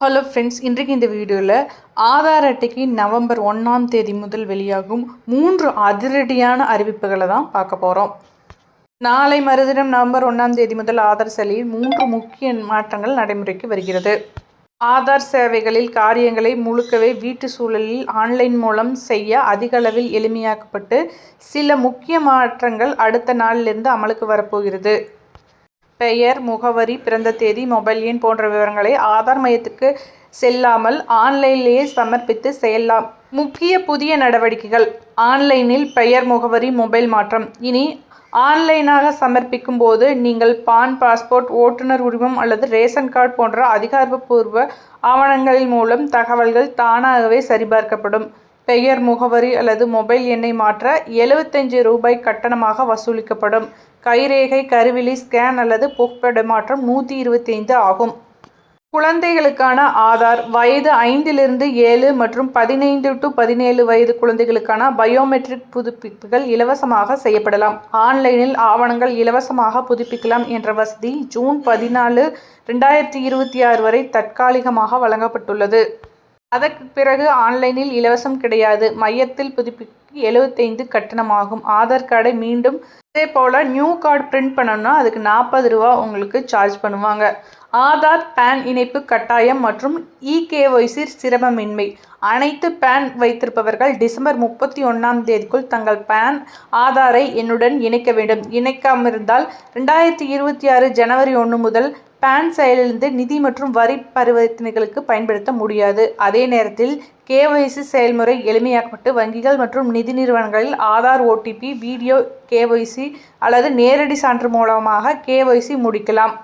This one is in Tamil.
ஹலோ ஃப்ரெண்ட்ஸ் இன்றைக்கு இந்த வீடியோவில் ஆதார் அட்டைக்கு நவம்பர் ஒன்றாம் தேதி முதல் வெளியாகும் மூன்று அதிரடியான அறிவிப்புகளை தான் பார்க்க போகிறோம் நாளை மறுதினம் நவம்பர் ஒன்றாம் தேதி முதல் ஆதார் செலையில் மூன்று முக்கிய மாற்றங்கள் நடைமுறைக்கு வருகிறது. ஆதார் சேவைகளில் காரியங்களை முழுக்கவே வீட்டு சூழலில் ஆன்லைன் மூலம் செய்ய அதிக அளவில் எளிமையாக்கப்பட்டு சில முக்கிய மாற்றங்கள் அடுத்த நாளிலிருந்து அமலுக்கு வரப்போகிறது. பெயர் முகவரி பிறந்த தேதி மொபைல் எண் போன்ற விவரங்களை ஆதார் மையத்துக்கு செல்லாமல் ஆன்லைனிலேயே சமர்ப்பித்து செய்யலாம். முக்கிய புதிய நடவடிக்கைகள். ஆன்லைனில் பெயர் முகவரி மொபைல் மாற்றம். இனி ஆன்லைனாக சமர்ப்பிக்கும் போது நீங்கள் பான் பாஸ்போர்ட் ஓட்டுநர் உரிமம் அல்லது ரேஷன் கார்டு போன்ற அதிகாரப்பூர்வ ஆவணங்களின் மூலம் தகவல்கள் தானாகவே சரிபார்க்கப்படும். பெயர் முகவரி அல்லது மொபைல் எண்ணை மாற்ற எழுபத்தஞ்சு ரூபாய் கட்டணமாக வசூலிக்கப்படும். கைரேகை கருவிழி ஸ்கேன் அல்லது புகைப்படமாற்றம் நூற்றி இருபத்தி ஐந்து ஆகும். குழந்தைகளுக்கான ஆதார் வயது ஐந்திலிருந்து ஏழு மற்றும் பதினைந்து டு பதினேழு வயது குழந்தைகளுக்கான பயோமெட்ரிக் புதுப்பிப்புகள் இலவசமாக செய்யப்படலாம். ஆன்லைனில் ஆவணங்கள் இலவசமாக புதுப்பிக்கலாம் என்ற வசதி ஜூன் பதினாலு ரெண்டாயிரத்தி இருபத்தி ஆறு வரை தற்காலிகமாக வழங்கப்பட்டுள்ளது. அதற்கு பிறகு ஆன்லைனில் இலவசம் கிடையாது. மையத்தில் புதுப்பிக்க எழுபத்தைந்து கட்டணமாகும். ஆதார் கார்டை மீண்டும் அதே போல் நியூ கார்டு பிரிண்ட் பண்ணணும்னா அதுக்கு நாற்பது ரூபா உங்களுக்கு சார்ஜ் பண்ணுவாங்க. ஆதார் பேன் இணைப்பு கட்டாயம் மற்றும் இகேஒய்சி சிரமமின்மை. அனைத்து பேன் வைத்திருப்பவர்கள் டிசம்பர் முப்பத்தி ஒன்றாம் தேதிக்குள் தங்கள் பேன் ஆதாரை என்னுடன் இணைக்க வேண்டும். இணைக்காமிருந்தால் ரெண்டாயிரத்தி இருபத்தி ஆறு ஜனவரி ஒன்று முதல் பேன் செயலிலிருந்து நிதி மற்றும் வரி பரிவர்த்தனைகளுக்கு பயன்படுத்த முடியாது. அதே நேரத்தில் கேஒய்சி செயல்முறை எளிமையாக்கப்பட்டு வங்கிகள் மற்றும் நிதி நிறுவனங்களில் ஆதார் ஓடிபி வீடியோ கேஒய்சி அல்லது நேரடி சான்று மூலமாக கேஒய்சி முடிக்கலாம்.